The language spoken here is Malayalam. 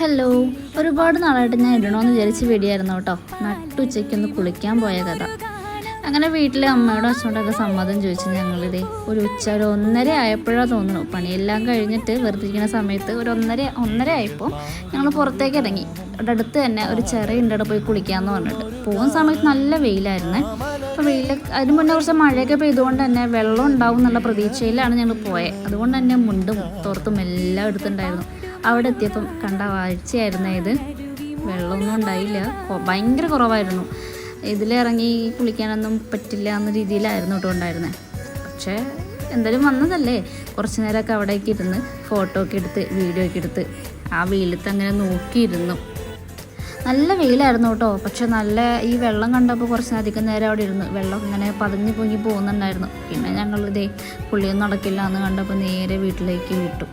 ഹലോ. ഒരുപാട് നാളായിട്ട് ഞാൻ ഇടണമെന്ന് വിചാരിച്ച് വീടിയായിരുന്നു കേട്ടോ. നട്ടുച്ചയ്ക്കൊന്ന് കുളിക്കാൻ പോയ കഥ. അങ്ങനെ വീട്ടിലെ അമ്മയോടും അച്ഛനോടൊക്കെ സമ്മതം ചോദിച്ചു ഞങ്ങളിതേ. ഒരു ഉച്ച ഒരു ഒന്നര ആയപ്പോഴാണ് തോന്നുന്നു. പണിയെല്ലാം കഴിഞ്ഞിട്ട് വെറുതെ സമയത്ത് ഒരു ഒന്നര ഒന്നര ആയപ്പോൾ ഞങ്ങൾ പുറത്തേക്ക് ഇറങ്ങി. അവിടെ അടുത്ത് തന്നെ ഒരു ചെറിയുണ്ട് അവിടെ പോയി കുളിക്കാമെന്ന് പറഞ്ഞിട്ട്. പോകുന്ന സമയത്ത് നല്ല വെയിലായിരുന്നു. അപ്പോൾ വെയിൽ അതിന് മുന്നേ കുറച്ച് മഴയൊക്കെ പെയ്തുകൊണ്ട് തന്നെ വെള്ളം ഉണ്ടാവും എന്നുള്ള പ്രതീക്ഷയിലാണ് ഞങ്ങൾ പോയത് അതുകൊണ്ട് തന്നെ മുണ്ടും തോർത്തും എല്ലാം എടുത്തിട്ടുണ്ടായിരുന്നു. അവിടെ എത്തിയപ്പം കണ്ട വാഴ്ചയായിരുന്നു ഇത്. വെള്ളമൊന്നും ഉണ്ടായില്ല. ഭയങ്കര കുറവായിരുന്നു. ഇതിലിറങ്ങി കുളിക്കാനൊന്നും പറ്റില്ല എന്ന രീതിയിലായിരുന്നു കേട്ടോ ഉണ്ടായിരുന്നത് പക്ഷേ എന്തായാലും വന്നതല്ലേ. കുറച്ച് നേരമൊക്കെ അവിടേക്ക് ഇരുന്ന് ഫോട്ടോ ഒക്കെ എടുത്ത് വീഡിയോ ഒക്കെ എടുത്ത് ആ വെയിലത്ത് അങ്ങനെ നോക്കിയിരുന്നു. നല്ല വെയിലായിരുന്നു കേട്ടോ. പക്ഷെ നല്ല ഈ വെള്ളം കണ്ടപ്പോൾ കുറച്ച് അധികം നേരം അവിടെ ഇരുന്നു വെള്ളം ഇങ്ങനെ പതഞ്ഞു പൊങ്ങി പോകുന്നുണ്ടായിരുന്നു. പിന്നെ ഞങ്ങൾ ഇതേ പുള്ളിയൊന്നും നടക്കില്ല എന്ന് കണ്ടപ്പോൾ നേരെ വീട്ടിലേക്ക് വിട്ടു.